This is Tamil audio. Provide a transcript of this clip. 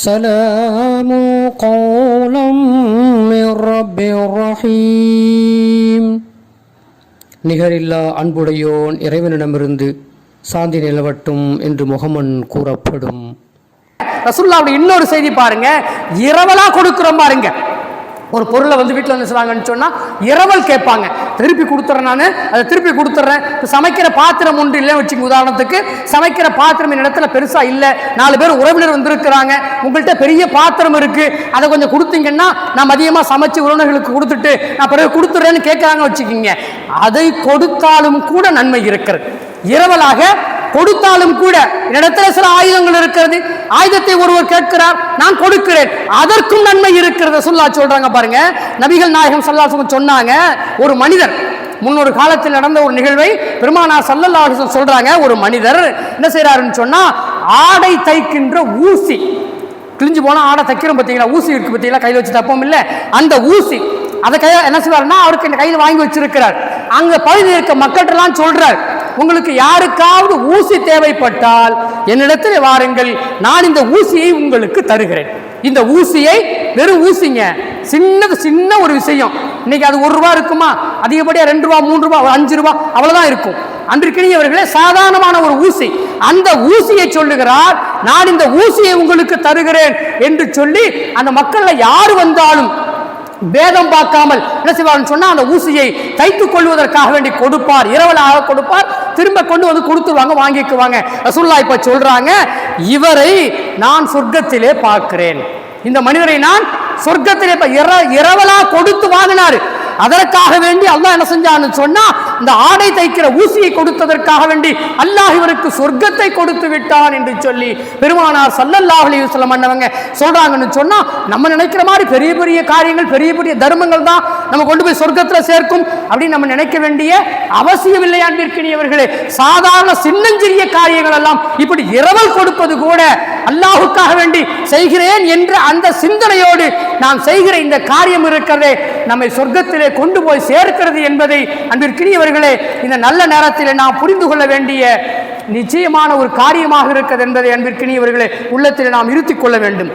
سلام قولا من رب رحيم நிகரில்லா அன்புடையோன் இறைவனிடமிருந்து சாந்தி நிலவட்டும் என்று முகமன் கூறப்படும் ரசுல்லாவுடைய இன்னொரு செய்தி பாருங்க இரவலா கொடுக்குறோம் பாருங்க ஒரு பொருளை வந்து வீட்டில் என்ன செய்வாங்கன்னு சொன்னால் இரவல் கேட்பாங்க திருப்பி கொடுத்துறேன் நான். அதை திருப்பி கொடுத்துட்றேன் இப்போ சமைக்கிற பாத்திரம் ஒன்று இல்லை வச்சுங்க உதாரணத்துக்கு சமைக்கிற பாத்திரம் இந்த இடத்துல பெருசாக இல்லை. நாலு பேர் உறவினர் வந்திருக்கிறாங்க. உங்கள்கிட்ட பெரிய பாத்திரம் இருக்குது அதை கொஞ்சம் கொடுத்தீங்கன்னா நான் மதியமாக சமைச்சு உறவினர்களுக்கு கொடுத்துட்டு நான் பிறகு கொடுத்துட்றேன்னு கேட்குறாங்க வச்சுக்கிங்க. அதை கொடுத்தாலும் கூட நன்மை இருக்கிறது. இரவலாக கொடுத்தாலும் கூட என்னிடத்துல சில ஆயுதங்கள் இருக்கிறது. ஆயுதத்தை ஒருவர் கேட்கிறார் நான் கொடுக்கிறேன். அதற்கும் நன்மை இருக்கிறது. சொல்லா சொல்றாங்க பாருங்க. நபிகள் நாயகம் சல்லாசம் சொன்னாங்க ஒரு மனிதர் முன்னொரு காலத்தில் நடந்த ஒரு நிகழ்வை பெருமானா சல்லல்லா சொல்றாங்க ஒரு மனிதர் என்ன செய்யறாருன்னு சொன்னா ஆடை தைக்கின்ற ஊசி. கிழிஞ்சு போனா ஆடை தைக்கிறோம் பார்த்தீங்களா? ஊசி இருக்கு பார்த்தீங்களா? கையில் வச்சு தப்போம் இல்லை? அந்த ஊசி அதை கையில் என்ன செய்வாருன்னா அவருக்கு இந்த கையில் வாங்கி வச்சிருக்கிறார். அங்கே பகுதியில் இருக்க மக்கள்கிட்டலாம் சொல்கிறார் உங்களுக்கு யாருக்காவது ஊசி தேவைப்பட்டால் என்னிடத்தில் வாருங்கள். நான் இந்த ஊசியை உங்களுக்கு தருகிறேன். இந்த ஊசியை வெறும் ஊசிங்க. சின்னது சின்ன ஒரு விஷயம். இன்னைக்கு அது ஒரு ரூபா இருக்குமா? அதிகப்படியாக ரெண்டு ரூபா மூன்று ரூபா அஞ்சு ரூபா அவ்வளோதான் இருக்கும். அன்றைக்கினியவர்களே சாதாரணமான ஒரு ஊசி. அந்த ஊசியை சொல்லுகிறார் நான் இந்த ஊசியை உங்களுக்கு தருகிறேன் என்று சொல்லி அந்த மக்கள்ல யார் வந்தாலும் பேதம் பார்க்காமல் என்ன செய்வார்னு சொன்னால் அந்த ஊசியை தைத்துக் கொள்வதற்காக வேண்டி கொடுப்பார். இரவலாக கொடுப்பார். திரும்ப கொண்டு வந்து கொடுத்துருவாங்க வாங்கிக்குவாங்க. ரசூல்லா இப்ப சொல்றாங்க இவரை நான் சொர்க்கத்திலே பார்க்கிறேன். இந்த மனிதரை நான் சொர்க்கத்திலே இர- இரவலா கொடுத்து வாங்கினாரு. அதற்காக வேண்டி அல்லாஹ் என்ன செஞ்சான்னு சொன்னா இந்த ஆடை தைக்கிற ஊசியை கொடுத்ததற்காக வேண்டி அல்லாஹ் இவருக்கு சொர்க்கத்தை கொடுத்து விட்டான் என்று சொல்லி பெருமானார் சல்லல்லாஹ் அலைஹி வஸல்லம் அண்ணவங்க சொல்றாங்கன்னு சொன்னா நம்ம நினைக்கிற மாதிரி பெரிய பெரிய காரியங்கள் பெரிய பெரிய தர்மங்கள் தான் நம்ம கொண்டு போய் சொர்க்கத்தில் சேர்க்கும் அப்படின்னு நம்ம நினைக்க வேண்டிய அவசியம் இல்லை அன்பிற்கினியவர்களே. சாதாரண சின்னஞ்சிறிய காரியங்கள் எல்லாம் இப்படி இரவல் கொடுப்பது கூட அல்லாஹுக்காக வேண்டி செய்கிறேன் என்ற அந்த சிந்தனையோடு நாம் செய்கிற இந்த காரியம் இருக்கிறதே நம்மை சொர்க்கத்திலே கொண்டு போய் சேர்க்கிறது என்பதை அன்பிற்கினியவர்களே இந்த நல்ல நேரத்தில் நாம் புரிந்து கொள்ள வேண்டிய நிச்சயமான ஒரு காரியமாக இருக்கிறது என்பதை அன்பிற்கினியவர்களே உள்ளத்தில் நாம் இருத்திக் கொள்ள வேண்டும்.